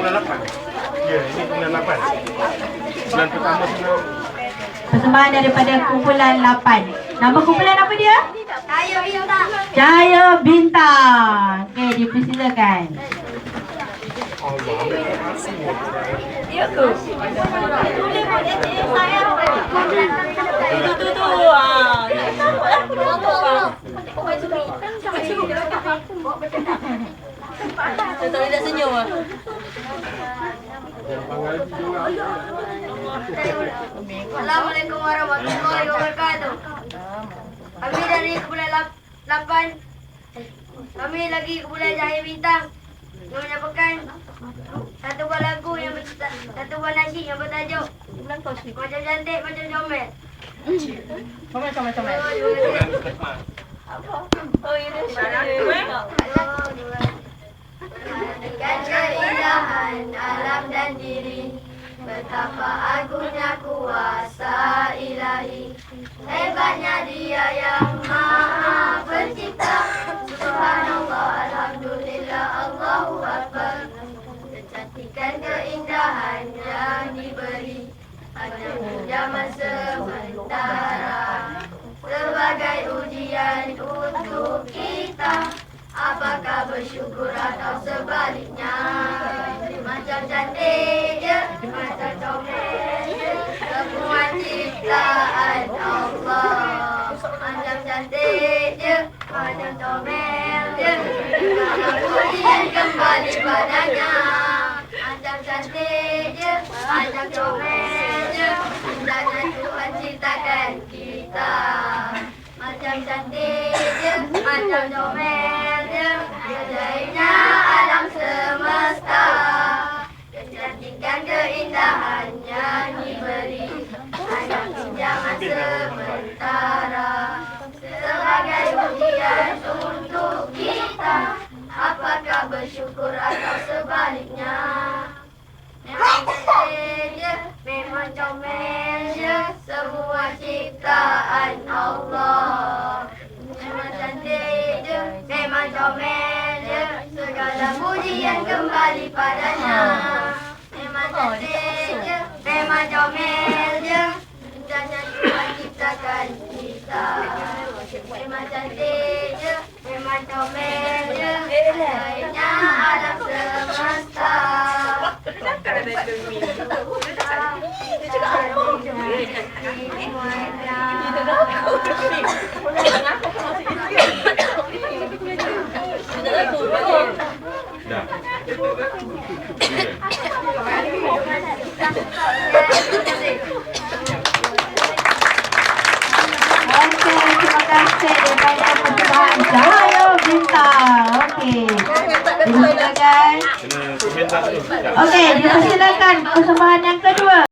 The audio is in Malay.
bulan 8. Ya, ini bulan 8. Bulan pertama senang Persembahan daripada kumpulan 8. Nama kumpulan apa dia? Ayo bintang. Cahaya Bintang. Okey, dipersilakan. Ya ke? Tulis pun dia dia saya. Tu tu tu. Ah, ya tahu lah. Kau baca ni. Tu tak boleh senyum ah. Assalamualaikum warahmatullahi wabarakatuh. Kami dari Kepulauan Lap- Lapan. Kami lagi Kepulauan Jaya Bintang. Yang menyampaikan satu buah lagu yang satu buah nasi yang bertajuk Macam cantik macam comel. Comel comel comel. Oh. Oh, ini syarah. Perhatikan keindahan alam diri Betapa agungnya kuasa ilahi Hebatnya dia yang maha pencipta. Subhanallah, Alhamdulillah, Allahu Akbar. Kecantikan keindahan yang diberi Hanya pinjaman sementara Sebagai ujian untuk kita Apakah bersyukur atau sebaliknya? Macam cantik je Kalau pujian kembali padanya Macam cantik je Macam comel je Indahnya Tuhan ciptakan kita. Macam cantik je, macam comel pujian kembali padanya Memang cantik je, memang comel je Indahnya Tuhan ciptakan kita Memang cantik je, memang comel je Ajaibnya alam semesta dah. Okey. Okey, dipersilakan persembahan yang kedua.